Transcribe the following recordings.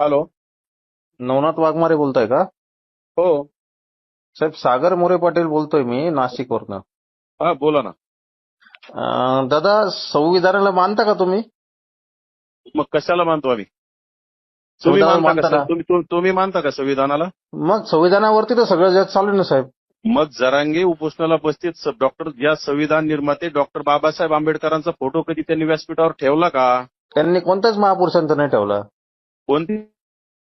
Hello. Navnath Waghmare बोलताय का? हो. साहेब सागर मोरे पाटील बोलतोय मी नाशिकवरनं. हा बोला ना. अं, दादा संविधानाला मानता का तुम्ही? मग कशाला मानतो आम्ही? तुम्ही संविधानाला मानता का मानता सर? तुम्ही तुम- तुम्ही मानता का संविधानाला मग संविधानावरती तर सगळं जग चालू आहे ना साहेब. मग जरांगे उपोषणाला उपस्थित डॉक्टर ज्या संविधान निर्माते डॉक्टर बाबासाहेब आंबेडकरांचा फोटो कधी त्यांनी व्यासपीठावर ठेवला का? त्यांनी कोणत्याच महापुरुषांचा नाही ठेवला. कोणती?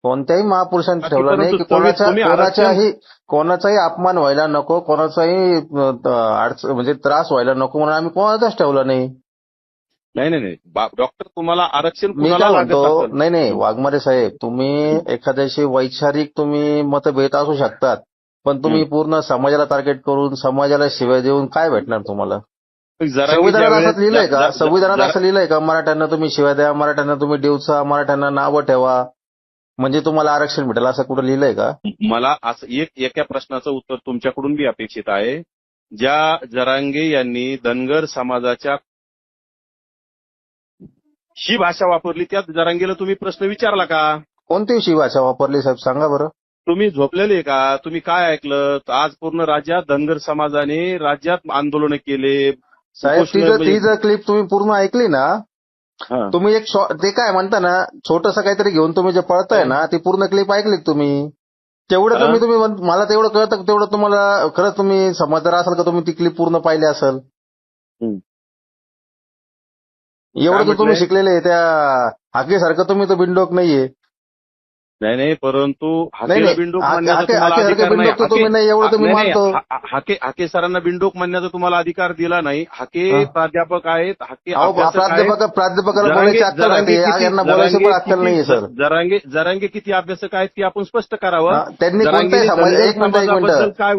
कोणत्याही महापुरुषांचा बाकी ठेवला नाही की कोणाच्या कोणाच्याही कोणाचाही अपमान व्हायला नको कोणाचाही अं, अडच- म्हणजे त्रास व्हायला नको म्हणून आम्ही कोणाचाच ठेवला नाही. नाही नाही डॉक्टर तुम्हाला आरक्षण मी काय म्हणतो? नाही नाही वाघमारे साहेब तुम्ही एखाद्याशी वैचारिक तुम्ही मतभेद असू शकतात पण तुम्ही पूर्ण समाजाला टार्गेट करून समाजाला शिवाय देऊन काय भेटणार तुम्हाला? संविधानात असं लिहिलंय का? संविधानात असं लिहिलंय का? मराठ्यांना तुम्ही शिवाय द्या मराठ्यांना तुम्ही डिवचा मराठ्यांना नावं ठेवा. म्हणजे तुम्हाला आरक्षण भेटेल असं कुठं लिहिलंय का? मला असं एक एका प्रश्नाचं उत्तर तुमच्याकडून बी अपेक्षित आहे. ज्या जरांगे यांनी धनगर समाजाच्या ही भाषा वापरली त्या जरांगेला तुम्ही प्रश्न विचारला का? कोणती अशी भाषा वापरली साहेब? सांगा बरं. तुम्ही झोपलेले का? तुम्ही काय ऐकलं? आज पूर्ण राज्यात धनगर समाजाने राज्यात आंदोलन केले साहेब ती जर ती जर क्लिप तुम्ही पूर्ण ऐकली ना. तुम्ही एक ते काय म्हणता ना छोटस काहीतरी घेऊन तुम्ही जे पळताय ना ती पूर्ण क्लिप ऐकली तुम्ही तेवढं हा? तुम्ही मला तेवढं कळतं तेवढं तुम्हाला खरंच तुम्ही समजदार असाल का तुम्ही ती क्लिप पूर्ण पाहिली असेल. एवढं? तुम्ही शिकलेले त्या हाकेसारखं तुम्ही तर बिंडोक नाहीये नाही नाही परंतु नाही, हाकेला. बिंडोक हाके- हाके- सरांना बिंडोक म्हणण्याचा तुम्हाला अधिकार दिला नाही. हाके हा. प्राध्यापक आहेत हाके प्राध्यापकाला जरांगे- जरांगे किती- अभ्यासक आहेत ते आपण स्पष्ट करावं. त्यांनी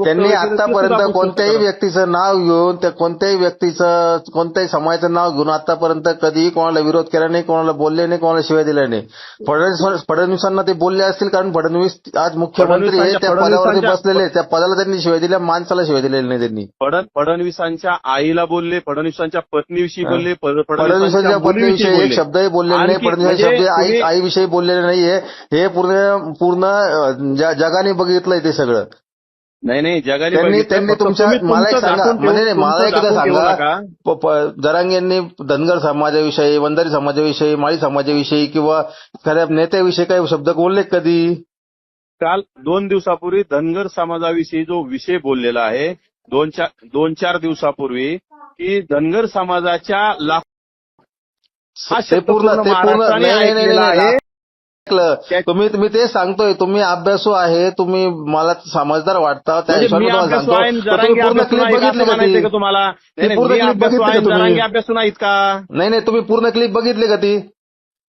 त्यांनी आतापर्यंत कोणत्याही. व्यक्तीचं नाव घेऊन त्या कोणत्याही व्यक्तीचं कोणत्याही समाजाचं नाव घेऊन आतापर्यंत कधीही कोणाला विरोध केला नाही कोणाला बोलले नाही कोणाला शिवाय दिल्या नाही. फडणवीस फडणवीसांना ते बोलले असतील कारण फडणवीस आज मुख्यमंत्री आहे त्या पदावरती बसलेले. त्या पदाला त्यांनी शिवाय दिल्या माणसाला शिवाय दिलेल्या नाही त्यांनी फडण फडणवीसांच्या आईला बोलले फडणवीसांच्या पत्नीविषयी. बोलले फड- फडणवीसांच्या पत्नीविषयी एक. शब्दही बोललेले नाही फडणवीस म्हणजे शब्द आई आईविषयी बोललेले नाहीये हे पूर्ण पूर्ण जगाने बघितलंय ते सगळं नाही नाही जगाने त्यांनी. त्यांनी तुमच्या तुम्ही मला एक सांगा म्हणजे नाही, मला एकदा सांगा नका. प- प- जरांग यांनी धनगर समाजाविषयी वंजारी समाजाविषयी माळी समाजाविषयी किंवा एखाद्या नेत्याविषयी काही शब्द बोलले कधी काल दोन दिवसापूर्वी धनगर समाजाविषयी जो विषय बोललेला आहे दोन चार दोन चार दिवसापूर्वी की धनगर समाजाच्या लाख ते शब्द पूर्ण पूर्ण ते पूर्ण तुम्ही तुम्ही ते सांगतोय तुम्ही अभ्यासू आहे तुम्ही मला समजदार वाटता त्या म्हणजे हिशोबाने तुम्हाला अभ्यासू नाहीत का नाही नाही तुम्ही पूर्ण क्लिप बघितली का ती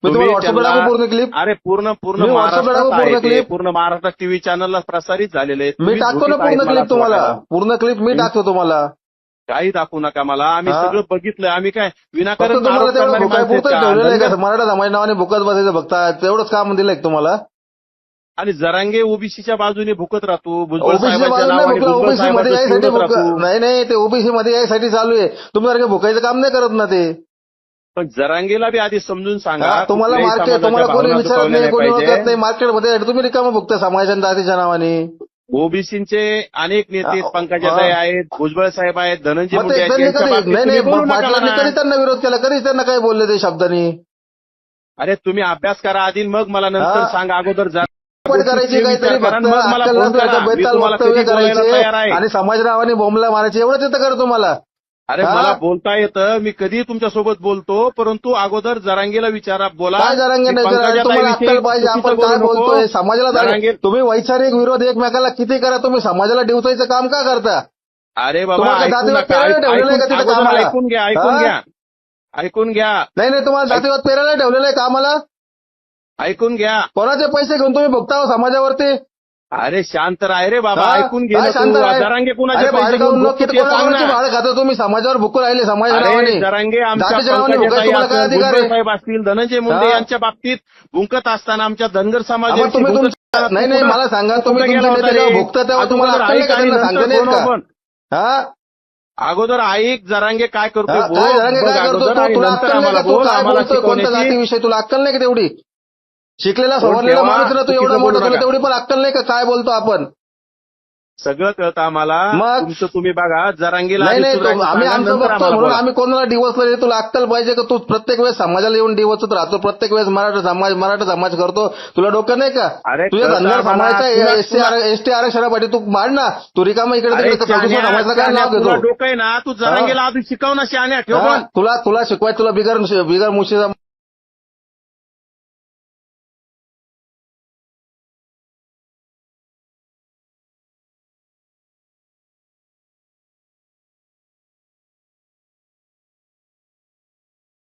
पूर्ण क्लिप अरे पूर्ण पूर्ण महाराष्ट्रात पूर्ण आहे ते. clip? पूर्ण महाराष्ट्र टीव्ही चॅनलला प्रसारित झालेले. मी टाकतो ना पूर्ण क्लिप तुम्हाला. पूर्ण क्लिप मी? टाकतो तुम्हाला काही दाखवू नका मला. आम्ही हा? सगळं बघितलं आम्ही काय विनाकारण आरोप करणारी माणसं आहेत का? धनगर- मराठा समाज नावाने भुकत बसायचं बघता तेवढंच काम दिलंय का तुम्हाला? आणि जरांगे ओबीसीच्या बाजूने भुकत राहतो. भुजबळ ओबीसी साहेबांच्या बाजूला नावाने भुकला भुजबळ ओबीसी मध्ये साहेबांचं यायसाठी शिवत भुक- राहतो. नाही नाही ते ओबीसी मध्ये यायसाठी चालू आहे. तुम्ही सारखं भुकायचं काम नाही करत ना ते. पण जरांगेला बी आधी समजून सांगा. हा, तुम्हाला कुठल्याही मार्केट समाजाच्या तुम्हाला कोणी भावना विचारत दुखावल्या नाही कोणी नाही ओळखत पाहिजे. नाही. मार्केटमध्ये तुम्ही रिकामं भुकता समाजाच्या जातीच्या नावाने. ओबीसीचे अनेक नेते पंकजाताई. आहेत भुजबळ साहेब आहेत धनंजय मुंडे आहेत त्यांनी कधी. कधी विरोध केला? कधीच त्यांना काही बोलले ते शब्दांनी? अरे तुम्ही अभ्यास करा आधी मग मला नंतर. सांगा. अगोदर जा. करायची कधी आणि समाज नावाने बोंबला मारायचे? एवढंच येतं कर तुम्हाला. अरे हा? मला बोलता येतं. मी कधी तुमच्यासोबत बोलतो परंतु अगोदर जरांगेला विचारा. बोला. काय जरांगे की नाही जरा पंकजाताईविषयी तुम्हाला अक्कल पाहिजे. चुकीचं आपण काय बोलू नको. बोलतोय समाजाला जरांगे जरा- तुम्ही वैचारिक विरोध एकमेकाला किती करा? तुम्ही समाजाला डिवचायचं काम का करता? अरे बाबा तुम्हाला ऐकू जातीवाद नका. पेरायला ऐक- ठेवलेलं आहे का ऐकून- तिथं अगोदर कामाला? ऐकून घ्या ऐकून हा? घ्या. ऐकून घ्या. नाही नाही तुम्हाला जातीवाद पेरायला ठेवलेलं आहे कामाला? ऐकून घ्या. कोणाचे पैसे घेऊन तुम्ही भुगता हो समाजावरती? अरे शांत राह रे बाबा हा? ऐकून घे काय शांत तू. राह? जरांगे कुणाचे अरे पैसे बाहेर घेऊन लोक सांग. भाडं खातो तुम्ही समाजावर भुकू राहिले समाज अरे नावाने जरांगे आमच्या जातीच्या नावाने पंकजाताई भुकायचं तुम्हाला काय असतील, अधिकार भुजबळ? साहेब असतील धनंजय मुंडे हा? यांच्या बाबतीत भुंकत असताना आमच्या धनगर समाजाची तुम्ही तुमच्या- नाही नाही मला सांगा तुम्ही तुमच्या? भुकता तेव्हा तुम्हाला अक्कल नाही का त्यांना सांगता का. हा अगोदर ऐक जरांगे काय करतो हा, काय करतो तू- तुला अक्कल नाही का तू काय बोलतोय कोणत्या जातीविषयी तुला अक्कल नाही का तेवढी शिकलेला सवरलेला माणूस ना तू चुकीचं एवढा मोठा बोलू तुला नका. तेवढी पण अक्कल नाही का? काय बोलतो आपण? सगळं कळतं आम्हाला. मग? तुमचं तुम्ही बघा जरांगीला नाही नाही तो- आम्ही आमचं आम्हाला म्हणून. आम्ही कोणाला डिवोर्सला तुला अक्कल पाहिजे का? तू प्रत्येक वेळेस समाजाला येऊन डिवोर्सच राहतो प्रत्येक वेळेस मराठा समाज मराठा समाज करतो. तुला डोकं नाही का? अरे तुझ्या कळतं धनगर आम्हाला. समाजाच्या तुला- एसटी एसटी आरक्षणासाठी तू मांड ना. तू रिकामा इकडे तिकडे समाजाचं काय नाव घेतो? डोकं आहे ना? तू जरांगीला आधी शिकव ना शान्या ठेव हा? पण तुला तुला शिकवाय तुला बिगर बिगर मुशीचा